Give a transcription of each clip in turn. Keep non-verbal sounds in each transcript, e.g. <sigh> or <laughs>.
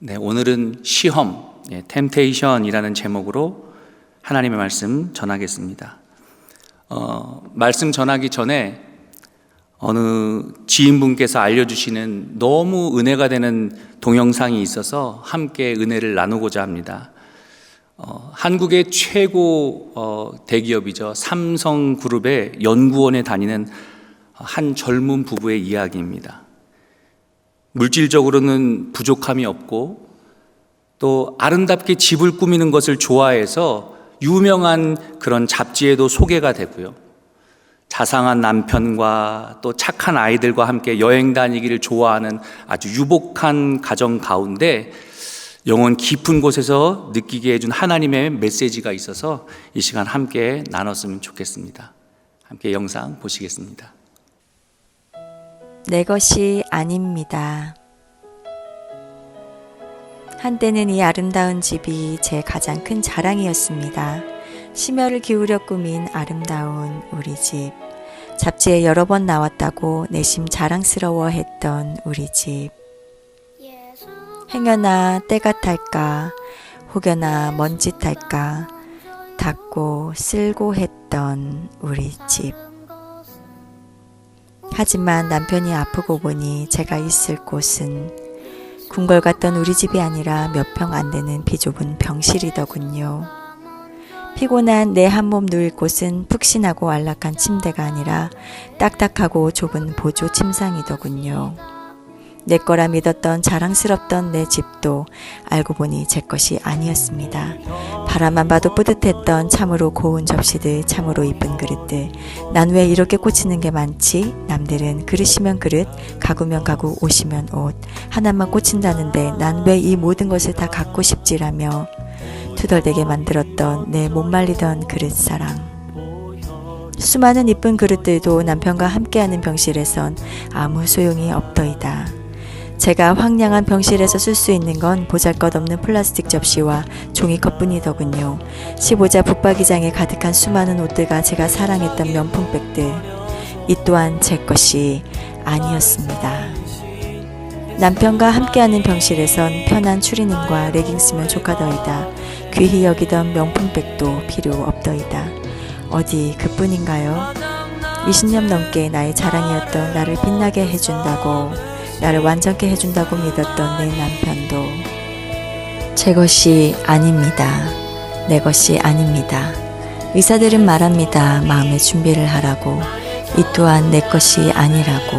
네, 오늘은 시험, 예, 템테이션이라는 제목으로 하나님의 말씀 전하겠습니다. 어, 말씀 전하기 전에 어느 지인분께서 알려주시는 너무 은혜가 되는 동영상이 있어서 함께 은혜를 나누고자 합니다. 어, 한국의 최고 어, 대기업이죠. 삼성그룹의 연구원에 다니는 한 젊은 부부의 이야기입니다. 물질적으로는 부족함이 없고 또 아름답게 집을 꾸미는 것을 좋아해서 유명한 그런 잡지에도 소개가 되고요. 자상한 남편과 또 착한 아이들과 함께 여행 다니기를 좋아하는 아주 유복한 가정 가운데 영혼 깊은 곳에서 느끼게 해준 하나님의 메시지가 있어서 이 시간 함께 나눴으면 좋겠습니다. 함께 영상 보시겠습니다. 내 것이 아닙니다. 한때는 이 아름다운 집이 제 가장 큰 자랑이었습니다. 심혈을 기울여 꾸민 아름다운 우리 집. 잡지에 여러 번 나왔다고 내심 자랑스러워 했던 우리 집. 행여나 때가 탈까, 혹여나 먼지 탈까, 닦고 쓸고 했던 우리 집. 하지만 남편이 아프고 보니 제가 있을 곳은 궁궐 같던 우리 집이 아니라 몇 평 안 되는 비좁은 병실이더군요. 피곤한 내 한 몸 누일 곳은 푹신하고 안락한 침대가 아니라 딱딱하고 좁은 보조 침상이더군요. 내 거라 믿었던 자랑스럽던 내 집도 알고 보니 제 것이 아니었습니다. 바라만 봐도 뿌듯했던 참으로 고운 접시들, 참으로 이쁜 그릇들. 난 왜 이렇게 꽂히는 게 많지? 남들은 그릇이면 그릇, 가구면 가구, 옷이면 옷. 하나만 꽂힌다는데 난 왜 이 모든 것을 다 갖고 싶지라며 투덜대게 만들었던 내 못 말리던 그릇 사랑. 수많은 이쁜 그릇들도 남편과 함께하는 병실에선 아무 소용이 없더이다. 제가 황량한 병실에서 쓸 수 있는 건 보잘것없는 플라스틱 접시와 종이컵뿐이더군요. 15자 북박이장에 가득한 수많은 옷들과 제가 사랑했던 명품백들. 이 또한 제 것이 아니었습니다. 남편과 함께하는 병실에선 편한 추리닝과 레깅스면 조카더이다. 귀히 여기던 명품백도 필요 없더이다. 어디 그뿐인가요? 20년 넘게 나의 자랑이었던 나를 빛나게 해준다고 나를 완전케 해준다고 믿었던 내 남편도 제 것이 아닙니다. 내 것이 아닙니다. 의사들은 말합니다. 마음의 준비를 하라고. 이 또한 내 것이 아니라고.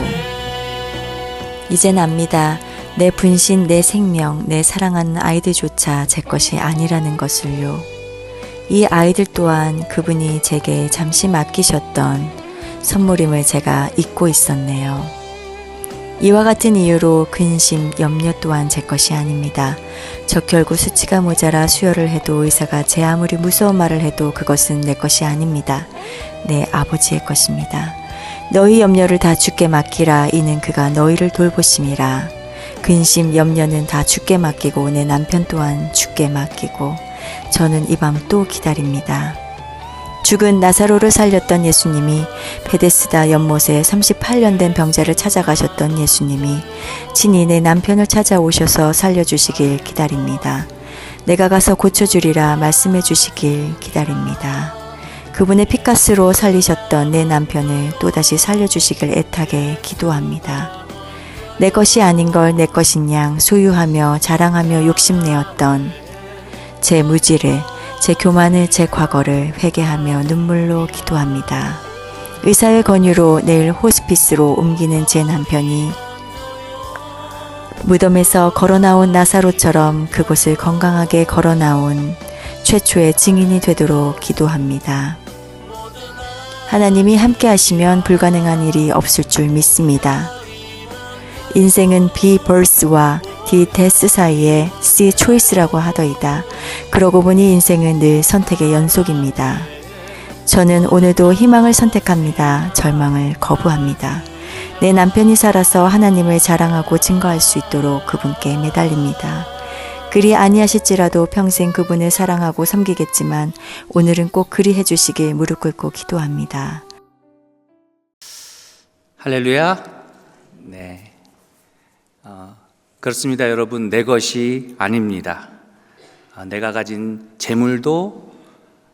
이젠 압니다. 내 분신, 내 생명, 내 사랑하는 아이들조차 제 것이 아니라는 것을요. 이 아이들 또한 그분이 제게 잠시 맡기셨던 선물임을 제가 잊고 있었네요. 이와 같은 이유로 근심, 염려 또한 제 것이 아닙니다. 적혈구 수치가 모자라 수혈을 해도 의사가 제 아무리 무서운 말을 해도 그것은 내 것이 아닙니다. 내 아버지의 것입니다. 너희 염려를 다 주께 맡기라 이는 그가 너희를 돌보심이라. 근심, 염려는 다 주께 맡기고 내 남편 또한 주께 맡기고 저는 이 밤 또 기다립니다. 죽은 나사로를 살렸던 예수님이 베데스다 연못에 38년 된 병자를 찾아가셨던 예수님이 친히 내 남편을 찾아오셔서 살려주시길 기다립니다. 내가 가서 고쳐주리라 말씀해 주시길 기다립니다. 그분의 피가스로 살리셨던 내 남편을 또다시 살려주시길 애타게 기도합니다. 내 것이 아닌 걸 내 것인 양 소유하며 자랑하며 욕심내었던 제 무지를 제 교만을 제 과거를 회개하며 눈물로 기도합니다. 의사의 권유로 내일 호스피스로 옮기는 제 남편이 무덤에서 걸어 나온 나사로처럼 그곳을 건강하게 걸어 나온 최초의 증인이 되도록 기도합니다. 하나님이 함께 하시면 불가능한 일이 없을 줄 믿습니다. 인생은 B 벌스와 D 데스 사이에 C 초이스라고 하더이다. 그러고 보니 인생은 늘 선택의 연속입니다. 저는 오늘도 희망을 선택합니다. 절망을 거부합니다. 내 남편이 살아서 하나님을 자랑하고 증거할 수 있도록 그분께 매달립니다. 그리 아니하실지라도 평생 그분을 사랑하고 섬기겠지만 오늘은 꼭 그리 해주시길 무릎 꿇고 기도합니다. 할렐루야. 네. 어, 그렇습니다, 여러분. 내 것이 아닙니다. 어, 내가 가진 재물도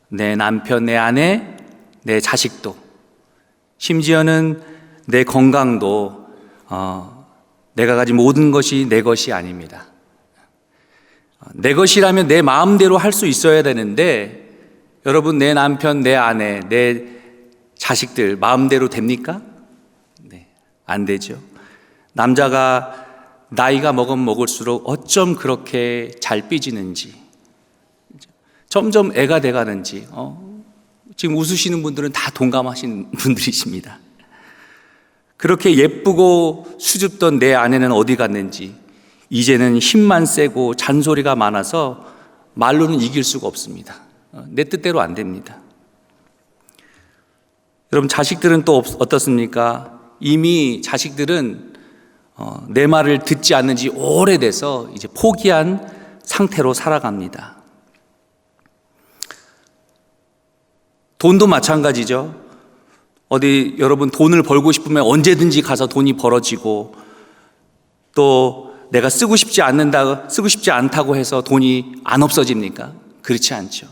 내 남편, 내 아내, 내 자식도 심지어는 내 건강도 어, 내가 가진 모든 것이 내 것이 아닙니다. 어, 내 것이라면 내 마음대로 할 수 있어야 되는데 여러분 내 남편, 내 아내, 내 자식들 마음대로 됩니까? 네, 안 되죠. 남자가 나이가 먹으면 먹을수록 어쩜 그렇게 잘 삐지는지, 점점 애가 돼가는지, 어, 지금 웃으시는 분들은 다 동감하신 <laughs> 분들이십니다. 그렇게 예쁘고 수줍던 내 아내는 어디 갔는지, 이제는 힘만 세고 잔소리가 많아서 말로는 이길 수가 없습니다. 어, 내 뜻대로 안 됩니다. 여러분 자식들은 또 없- 어떻습니까? 이미 자식들은 어, 내 말을 듣지 않는 지 오래돼서 이제 포기한 상태로 살아갑니다. 돈도 마찬가지죠. 어디 여러분 돈을 벌고 싶으면 언제든지 가서 돈이 벌어지고 또 내가 쓰고 싶지 않는다, 쓰고 싶지 않다고 해서 돈이 안 없어집니까? 그렇지 않죠.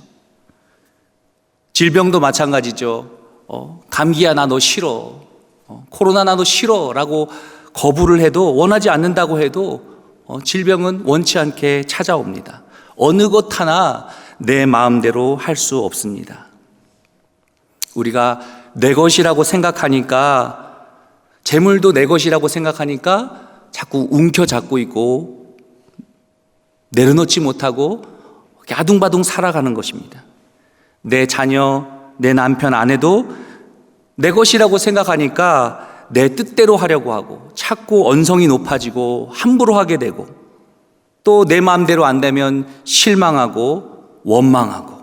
질병도 마찬가지죠. 어, 감기야 나 너 싫어. 어, 코로나 나도 싫어 라고 거부를 해도 원하지 않는다고 해도 어, 질병은 원치 않게 찾아옵니다. 어느 것 하나 내 마음대로 할 수 없습니다. 우리가 내 것이라고 생각하니까 재물도 내 것이라고 생각하니까 자꾸 움켜잡고 있고 내려놓지 못하고 야둥바둥 살아가는 것입니다. 내 자녀, 내 남편, 아내도 내 것이라고 생각하니까 내 뜻대로 하려고 하고 자꾸 언성이 높아지고 함부로 하게 되고 또 내 마음대로 안 되면 실망하고 원망하고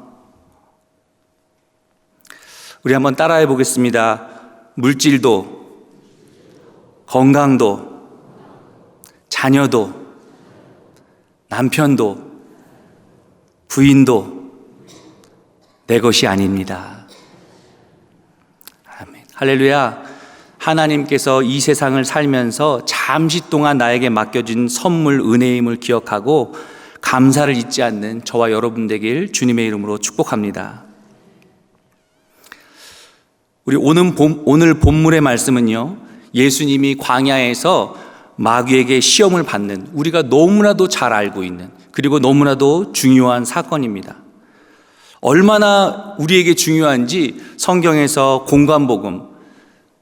우리 한번 따라해 보겠습니다. 물질도 건강도 자녀도 남편도 부인도 내 것이 아닙니다. 아멘. 할렐루야. 하나님께서 이 세상을 살면서 잠시 동안 나에게 맡겨진 선물, 은혜임을 기억하고 감사를 잊지 않는 저와 여러분 되길 주님의 이름으로 축복합니다. 우리 오늘, 본, 오늘 본문의 말씀은요, 예수님이 광야에서 마귀에게 시험을 받는 우리가 너무나도 잘 알고 있는 그리고 너무나도 중요한 사건입니다. 얼마나 우리에게 중요한지 성경에서 공관복음,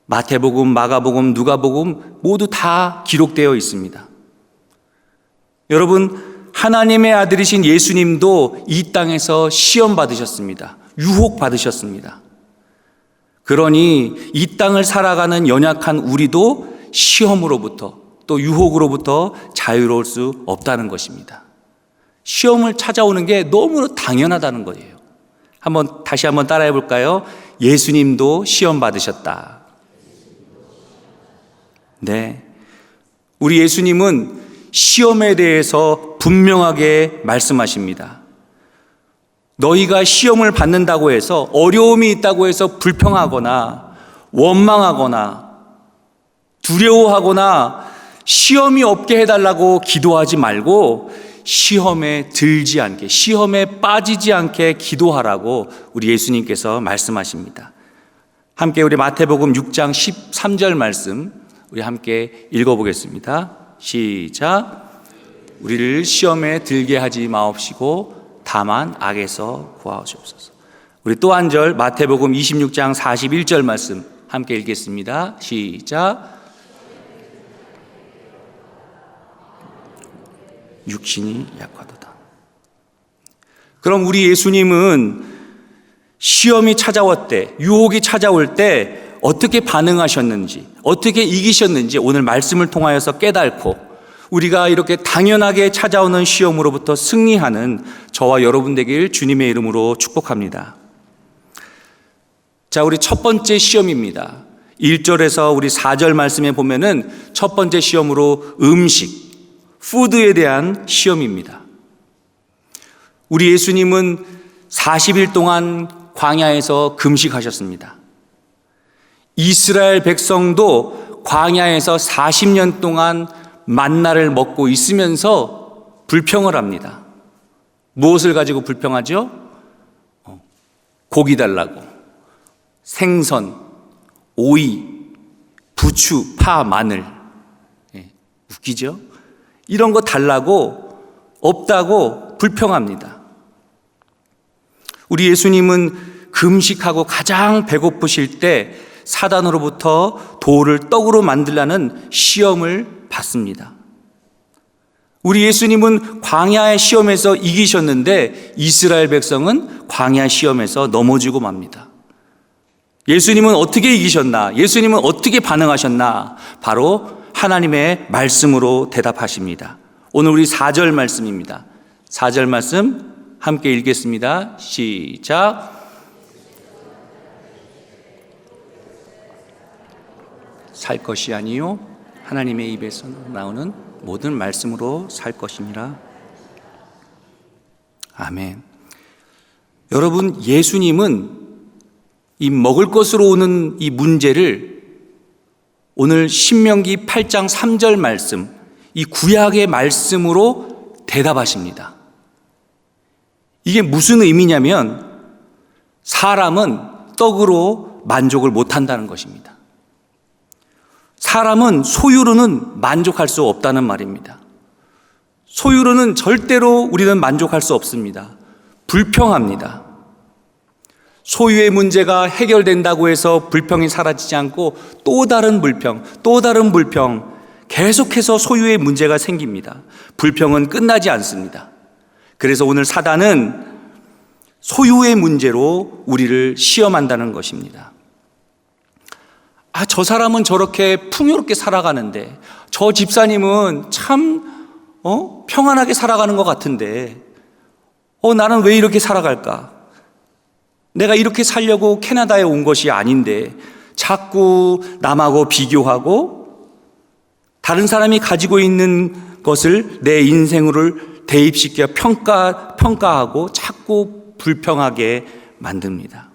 마태복음, 마가복음, 누가복음 모두 다 기록되어 있습니다. 여러분, 하나님의 아들이신 예수님도 이 땅에서 시험 받으셨습니다. 유혹 받으셨습니다. 그러니 이 땅을 살아가는 연약한 우리도 시험으로부터 또 유혹으로부터 자유로울 수 없다는 것입니다. 시험을 찾아오는 게 너무나 당연하다는 거예요. 한번 다시 한번 따라해 볼까요? 예수님도 시험 받으셨다. 네. 우리 예수님은 시험에 대해서 분명하게 말씀하십니다. 너희가 시험을 받는다고 해서 어려움이 있다고 해서 불평하거나 원망하거나 두려워하거나 시험이 없게 해달라고 기도하지 말고 시험에 들지 않게, 시험에 빠지지 않게 기도하라고 우리 예수님께서 말씀하십니다. 함께 우리 마태복음 6장 13절 말씀 우리 함께 읽어보겠습니다. 시작. 우리를 시험에 들게 하지 마옵시고 다만 악에서 구하옵소서. 우리 또 한 절 마태복음 26장 41절 말씀 함께 읽겠습니다. 시작. 육신이 약하도다. 그럼 우리 예수님은 시험이 찾아올 때, 유혹이 찾아올 때 어떻게 반응하셨는지, 어떻게 이기셨는지 오늘 말씀을 통하여서 깨닫고 우리가 이렇게 당연하게 찾아오는 시험으로부터 승리하는 저와 여러분 되길 주님의 이름으로 축복합니다. 자, 우리 첫 번째 시험입니다. 1절에서 우리 4절 말씀에 보면은 첫 번째 시험으로 음식, 푸드에 대한 시험입니다. 우리 예수님은 40일 동안 광야에서 금식하셨습니다. 이스라엘 백성도 광야에서 40년 동안 만나를 먹고 있으면서 불평을 합니다. 무엇을 가지고 불평하죠? 어, 고기 달라고. 생선, 오이, 부추, 파, 마늘. 예, 웃기죠? 이런 거 달라고 없다고 불평합니다. 우리 예수님은 금식하고 가장 배고프실 때 사단으로부터 돌을 떡으로 만들라는 시험을 받습니다. 우리 예수님은 광야의 시험에서 이기셨는데 이스라엘 백성은 광야 시험에서 넘어지고 맙니다. 예수님은 어떻게 이기셨나? 예수님은 어떻게 반응하셨나? 바로 하나님의 말씀으로 대답하십니다. 오늘 우리 4절 말씀입니다. 4절 말씀 함께 읽겠습니다. 시작. 살 것이 아니요 하나님의 입에서 나오는 모든 말씀으로 살 것이니라. 아멘. 여러분 예수님은 이 먹을 것으로 오는 이 문제를 오늘 신명기 8장 3절 말씀, 이 구약의 말씀으로 대답하십니다. 이게 무슨 의미냐면 사람은 떡으로 만족을 못 한다는 것입니다. 사람은 소유로는 만족할 수 없다는 말입니다. 소유로는 절대로 우리는 만족할 수 없습니다. 불평합니다. 소유의 문제가 해결된다고 해서 불평이 사라지지 않고 또 다른 불평, 또 다른 불평, 계속해서 소유의 문제가 생깁니다. 불평은 끝나지 않습니다. 그래서 오늘 사단은 소유의 문제로 우리를 시험한다는 것입니다. 아, 저 사람은 저렇게 풍요롭게 살아가는데, 저 집사님은 참, 어, 평안하게 살아가는 것 같은데, 어, 나는 왜 이렇게 살아갈까? 내가 이렇게 살려고 캐나다에 온 것이 아닌데 자꾸 남하고 비교하고 다른 사람이 가지고 있는 것을 내 인생으로 대입시켜 평가, 평가하고 자꾸 불평하게 만듭니다.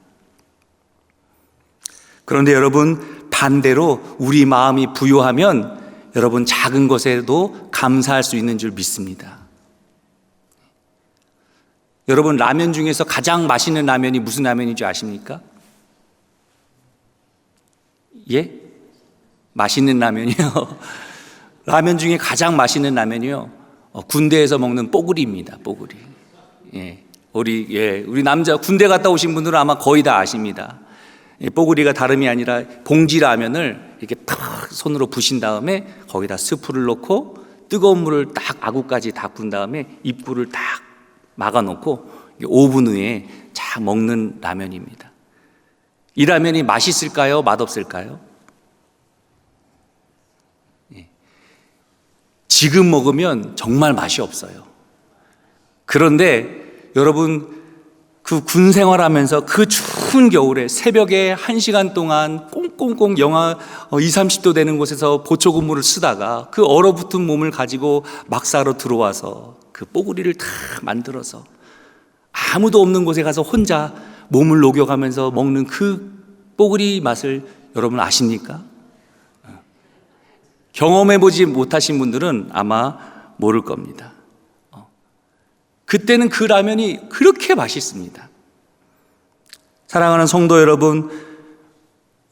그런데 여러분, 반대로 우리 마음이 부요하면 여러분 작은 것에도 감사할 수 있는 줄 믿습니다. 여러분 라면 중에서 가장 맛있는 라면이 무슨 라면인 줄 아십니까? 예? 맛있는 라면이요. <laughs> 라면 중에 가장 맛있는 라면이요. 어, 군대에서 먹는 뽀글이입니다. 뽀글이. 예. 우리 예, 우리 남자 군대 갔다 오신 분들은 아마 거의 다 아십니다. 예, 뽀글이가 다름이 아니라 봉지 라면을 이렇게 팍 손으로 부신 다음에 거기다 스프를 넣고 뜨거운 물을 딱 아구까지 닦은 다음에 입구를 딱 막아놓고 5분 후에 자 먹는 라면입니다. 이 라면이 맛있을까요? 맛없을까요? 예. 지금 먹으면 정말 맛이 없어요. 그런데 여러분 그 군 생활하면서 그 추운 겨울에 새벽에 한 시간 동안 꽁꽁꽁 영하 2, 30도 되는 곳에서 보초 근무를 쓰다가 그 얼어붙은 몸을 가지고 막사로 들어와서 그 뽀글이를 다 만들어서 아무도 없는 곳에 가서 혼자 몸을 녹여가면서 먹는 그 뽀글이 맛을 여러분 아십니까? 경험해보지 못하신 분들은 아마 모를 겁니다. 어. 그때는 그 라면이 그렇게 맛있습니다. 사랑하는 성도 여러분,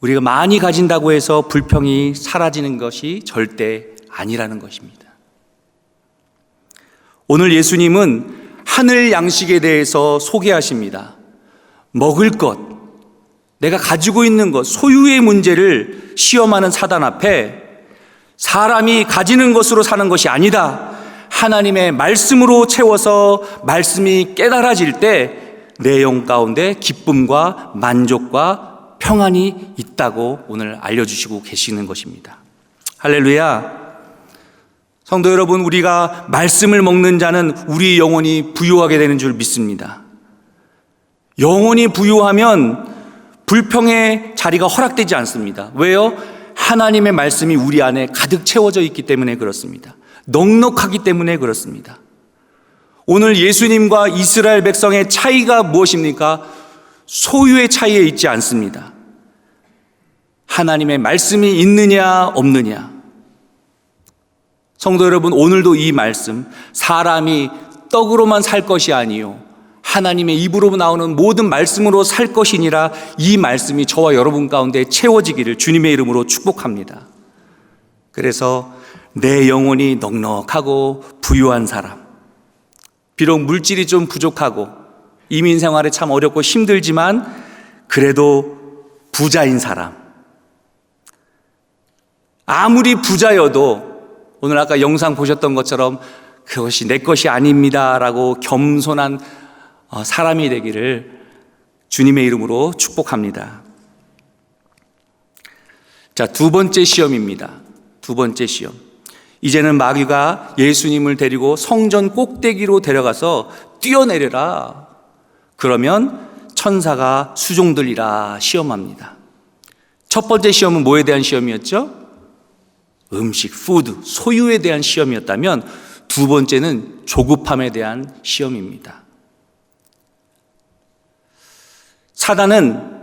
우리가 많이 가진다고 해서 불평이 사라지는 것이 절대 아니라는 것입니다. 오늘 예수님은 하늘 양식에 대해서 소개하십니다. 먹을 것, 내가 가지고 있는 것, 소유의 문제를 시험하는 사단 앞에 사람이 가지는 것으로 사는 것이 아니다. 하나님의 말씀으로 채워서 말씀이 깨달아질 때 내 영 가운데 기쁨과 만족과 평안이 있다고 오늘 알려주시고 계시는 것입니다. 할렐루야. 성도 여러분, 우리가 말씀을 먹는 자는 우리 영혼이 부유하게 되는 줄 믿습니다. 영혼이 부유하면 불평의 자리가 허락되지 않습니다. 왜요? 하나님의 말씀이 우리 안에 가득 채워져 있기 때문에 그렇습니다. 넉넉하기 때문에 그렇습니다. 오늘 예수님과 이스라엘 백성의 차이가 무엇입니까? 소유의 차이에 있지 않습니다. 하나님의 말씀이 있느냐, 없느냐. 성도 여러분, 오늘도 이 말씀, 사람이 떡으로만 살 것이 아니요. 하나님의 입으로 나오는 모든 말씀으로 살 것이니라 이 말씀이 저와 여러분 가운데 채워지기를 주님의 이름으로 축복합니다. 그래서 내 영혼이 넉넉하고 부유한 사람, 비록 물질이 좀 부족하고 이민 생활에 참 어렵고 힘들지만 그래도 부자인 사람. 아무리 부자여도 오늘 아까 영상 보셨던 것처럼 그것이 내 것이 아닙니다라고 겸손한 어, 사람이 되기를 주님의 이름으로 축복합니다. 자, 두 번째 시험입니다. 두 번째 시험. 이제는 마귀가 예수님을 데리고 성전 꼭대기로 데려가서 뛰어내려라. 그러면 천사가 수종들이라 시험합니다. 첫 번째 시험은 뭐에 대한 시험이었죠? 음식, 푸드, 소유에 대한 시험이었다면 두 번째는 조급함에 대한 시험입니다. 사단은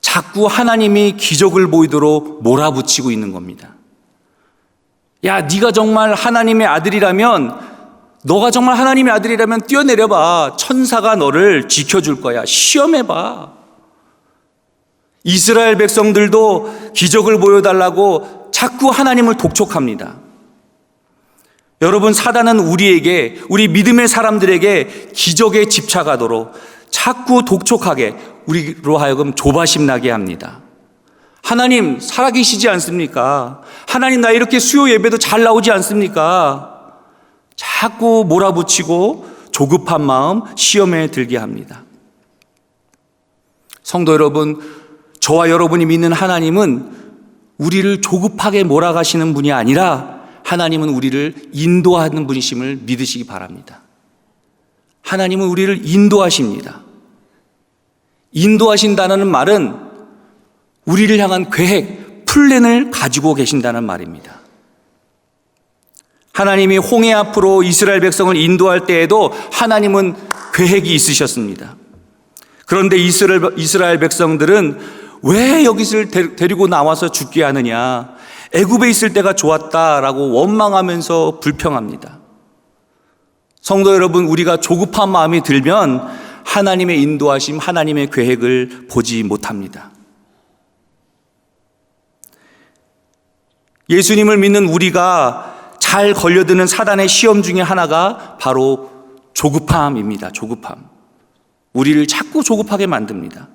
자꾸 하나님이 기적을 보이도록 몰아붙이고 있는 겁니다. 야, 네가 정말 하나님의 아들이라면 너가 정말 하나님의 아들이라면 뛰어내려 봐. 천사가 너를 지켜 줄 거야. 시험해 봐. 이스라엘 백성들도 기적을 보여 달라고 자꾸 하나님을 독촉합니다. 여러분, 사단은 우리에게, 우리 믿음의 사람들에게 기적에 집착하도록 자꾸 독촉하게 우리로 하여금 조바심 나게 합니다. 하나님 살아계시지 않습니까? 하나님 나 이렇게 수요 예배도 잘 나오지 않습니까? 자꾸 몰아붙이고 조급한 마음 시험에 들게 합니다. 성도 여러분, 저와 여러분이 믿는 하나님은 우리를 조급하게 몰아가시는 분이 아니라 하나님은 우리를 인도하는 분이심을 믿으시기 바랍니다. 하나님은 우리를 인도하십니다. 인도하신다는 말은 우리를 향한 계획, 플랜을 가지고 계신다는 말입니다. 하나님이 홍해 앞으로 이스라엘 백성을 인도할 때에도 하나님은 계획이 있으셨습니다. 그런데 이스라엘, 이스라엘 백성들은 왜 여기를 데리고 나와서 죽게 하느냐? 애굽에 있을 때가 좋았다라고 원망하면서 불평합니다. 성도 여러분, 우리가 조급한 마음이 들면 하나님의 인도하심, 하나님의 계획을 보지 못합니다. 예수님을 믿는 우리가 잘 걸려드는 사단의 시험 중에 하나가 바로 조급함입니다. 조급함. 우리를 자꾸 조급하게 만듭니다.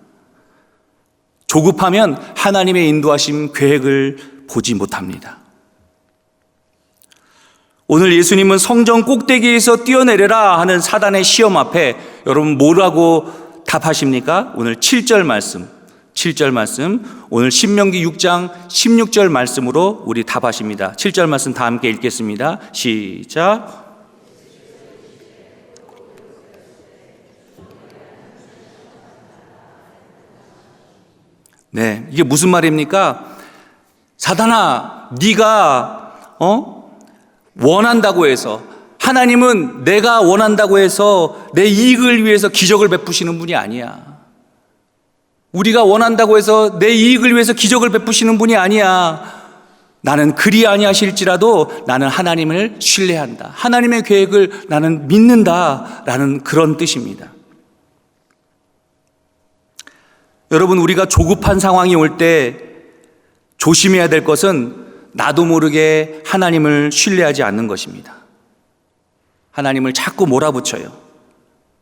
조급하면 하나님의 인도하심 계획을 보지 못합니다. 오늘 예수님은 성전 꼭대기에서 뛰어내려라 하는 사단의 시험 앞에 여러분 뭐라고 답하십니까? 오늘 7절 말씀. 7절 말씀. 오늘 신명기 6장 16절 말씀으로 우리 답하십니다. 7절 말씀 다 함께 읽겠습니다. 시작. 네, 이게 무슨 말입니까? 사단아, 네가 어? 원한다고 해서 하나님은 내가 원한다고 해서 내 이익을 위해서 기적을 베푸시는 분이 아니야. 우리가 원한다고 해서 내 이익을 위해서 기적을 베푸시는 분이 아니야. 나는 그리 아니하실지라도 나는 하나님을 신뢰한다. 하나님의 계획을 나는 믿는다 라는 그런 뜻입니다. 여러분 우리가 조급한 상황이 올 때 조심해야 될 것은 나도 모르게 하나님을 신뢰하지 않는 것입니다. 하나님을 자꾸 몰아붙여요.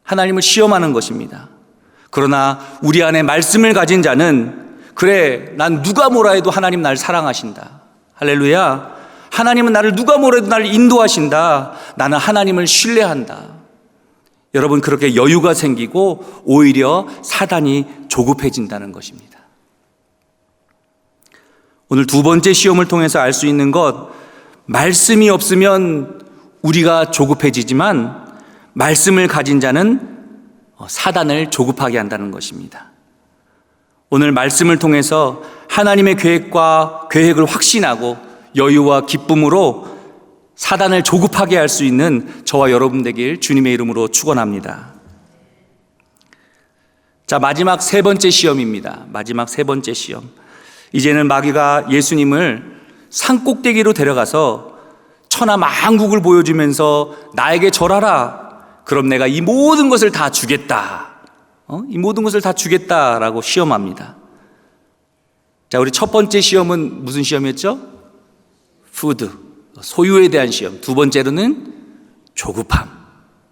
하나님을 시험하는 것입니다. 그러나 우리 안에 말씀을 가진 자는 그래, 난 누가 뭐라 해도 하나님 날 사랑하신다. 할렐루야. 하나님은 나를 누가 뭐라 해도 나를 인도하신다. 나는 하나님을 신뢰한다. 여러분, 그렇게 여유가 생기고 오히려 사단이 조급해진다는 것입니다. 오늘 두 번째 시험을 통해서 알 수 있는 것, 말씀이 없으면 우리가 조급해지지만 말씀을 가진 자는 사단을 조급하게 한다는 것입니다. 오늘 말씀을 통해서 하나님의 계획과 계획을 확신하고 여유와 기쁨으로 사단을 조급하게 할 수 있는 저와 여러분 되길 주님의 이름으로 축원합니다. 자, 마지막 세 번째 시험입니다. 마지막 세 번째 시험. 이제는 마귀가 예수님을 산 꼭대기로 데려가서 천하 만국을 보여주면서 나에게 절하라. 그럼 내가 이 모든 것을 다 주겠다. 어? 이 모든 것을 다 주겠다라고 시험합니다. 자, 우리 첫 번째 시험은 무슨 시험이었죠? 푸드, 소유에 대한 시험. 두 번째로는 조급함,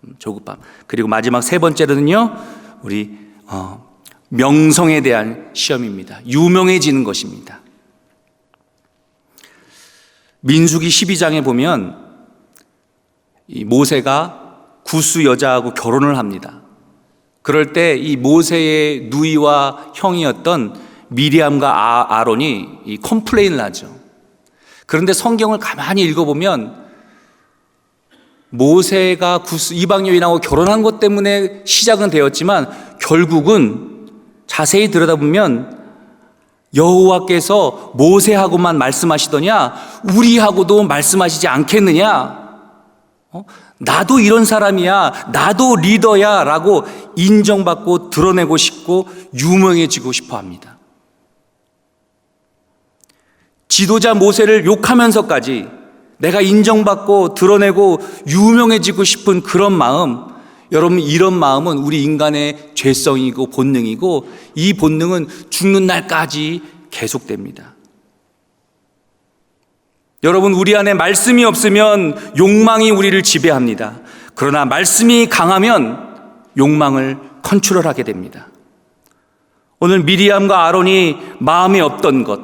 음, 조급함. 그리고 마지막 세 번째로는요, 우리 어, 명성에 대한 시험입니다. 유명해지는 것입니다. 민수기 12장에 보면 이 모세가 구스 여자하고 결혼을 합니다. 그럴 때 이 모세의 누이와 형이었던 미리암과 아, 아론이 이 컴플레인을 하죠. 그런데 성경을 가만히 읽어보면 모세가 구스 이방 여인하고 결혼한 것 때문에 시작은 되었지만 결국은 자세히 들여다보면 여호와께서 모세하고만 말씀하시더냐 우리하고도 말씀하시지 않겠느냐 어? 나도 이런 사람이야 나도 리더야 라고 인정받고 드러내고 싶고 유명해지고 싶어 합니다 지도자 모세를 욕하면서까지 내가 인정받고 드러내고 유명해지고 싶은 그런 마음, 여러분 이런 마음은 우리 인간의 죄성이고 본능이고 이 본능은 죽는 날까지 계속됩니다. 여러분 우리 안에 말씀이 없으면 욕망이 우리를 지배합니다. 그러나 말씀이 강하면 욕망을 컨트롤하게 됩니다. 오늘 미리암과 아론이 마음에 없던 것,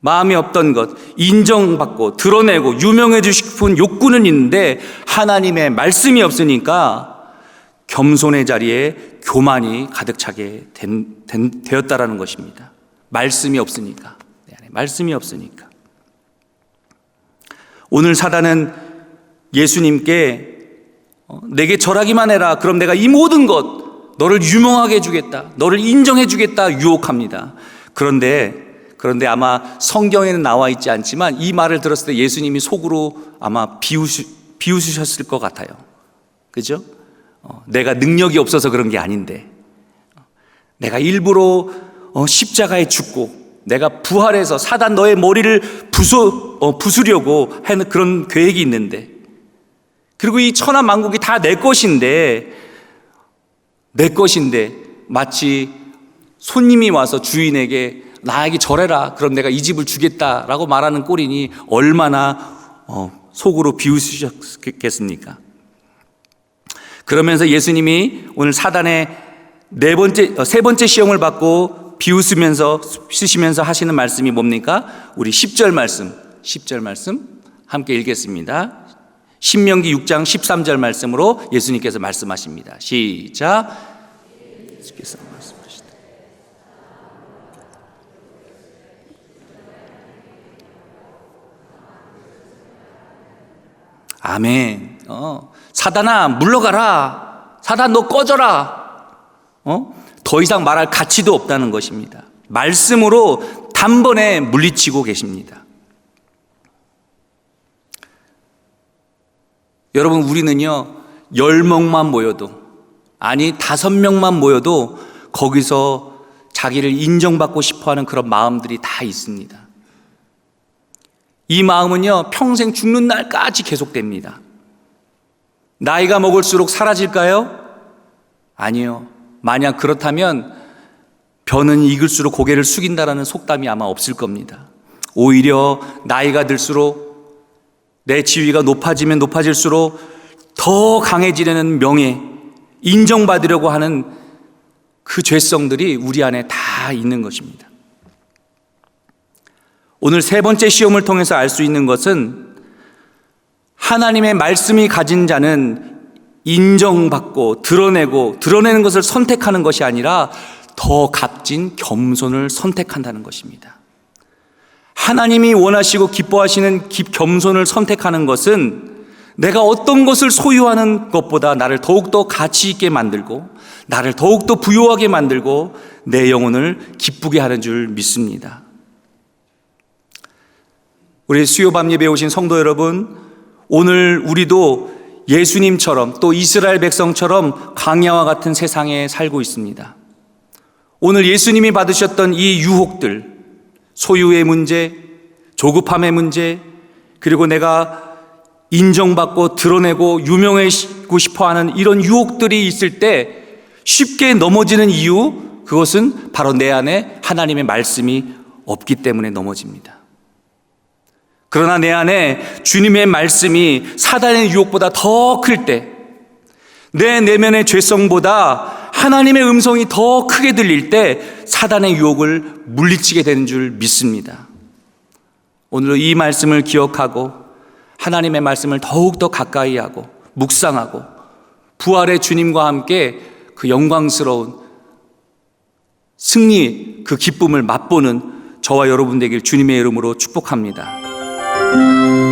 마음이 없던 것, 인정받고 드러내고 유명해지고 싶은 욕구는 있는데 하나님의 말씀이 없으니까 겸손의 자리에 교만이 가득 차게 된, 된, 되었다라는 것입니다. 말씀이 없으니까. 내 안에 말씀이 없으니까. 오늘 사단은 예수님께 어, 내게 절하기만 해라. 그럼 내가 이 모든 것, 너를 유명하게 해주겠다. 너를 인정해주겠다. 유혹합니다. 그런데 그런데 아마 성경에는 나와 있지 않지만 이 말을 들었을 때 예수님이 속으로 아마 비웃으, 비웃으셨을 것 같아요. 그죠? 어, 내가 능력이 없어서 그런 게 아닌데. 내가 일부러 어, 십자가에 죽고 내가 부활해서 사단 너의 머리를 부수, 어, 부수려고 하는 그런 계획이 있는데 그리고 이 천하 만국이 다 내 것인데 내 것인데 마치 손님이 와서 주인에게 나에게 절해라. 그럼 내가 이 집을 주겠다라고 말하는 꼴이니 얼마나 어, 속으로 비웃으셨겠습니까? 그러면서 예수님이 오늘 사단의 네 번째, 어, 세 번째 시험을 받고 비웃으면서 쓰시면서 하시는 말씀이 뭡니까? 우리 10절 말씀, 10절 말씀 함께 읽겠습니다. 신명기 6장 13절 말씀으로 예수님께서 말씀하십니다. 시작. 아멘. 어, 사단아 물러가라. 사단 너 꺼져라. 어? 더 이상 말할 가치도 없다는 것입니다. 말씀으로 단번에 물리치고 계십니다. 여러분 우리는요 열 명만 모여도 아니 다섯 명만 모여도 거기서 자기를 인정받고 싶어 하는 그런 마음들이 다 있습니다. 이 마음은요 평생 죽는 날까지 계속됩니다. 나이가 먹을수록 사라질까요? 아니요. 만약 그렇다면 변은 익을수록 고개를 숙인다라는 속담이 아마 없을 겁니다. 오히려 나이가 들수록 내 지위가 높아지면 높아질수록 더 강해지려는 명예, 인정받으려고 하는 그 죄성들이 우리 안에 다 있는 것입니다. 오늘 세 번째 시험을 통해서 알 수 있는 것은 하나님의 말씀이 가진 자는 인정받고 드러내고 드러내는 것을 선택하는 것이 아니라 더 값진 겸손을 선택한다는 것입니다. 하나님이 원하시고 기뻐하시는 겸손을 선택하는 것은 내가 어떤 것을 소유하는 것보다 나를 더욱더 가치 있게 만들고 나를 더욱더 부요하게 만들고 내 영혼을 기쁘게 하는 줄 믿습니다. 우리 수요 밤 예배 오신 성도 여러분, 오늘 우리도 예수님처럼 또 이스라엘 백성처럼 강야와 같은 세상에 살고 있습니다. 오늘 예수님이 받으셨던 이 유혹들, 소유의 문제, 조급함의 문제, 그리고 내가 인정받고 드러내고 유명해지고 싶어 하는 이런 유혹들이 있을 때 쉽게 넘어지는 이유, 그것은 바로 내 안에 하나님의 말씀이 없기 때문에 넘어집니다. 그러나 내 안에 주님의 말씀이 사단의 유혹보다 더 클 때, 내 내면의 죄성보다 하나님의 음성이 더 크게 들릴 때 사단의 유혹을 물리치게 되는 줄 믿습니다. 오늘 이 말씀을 기억하고 하나님의 말씀을 더욱더 가까이 하고 묵상하고 부활의 주님과 함께 그 영광스러운 승리 그 기쁨을 맛보는 저와 여러분 되길 주님의 이름으로 축복합니다. Música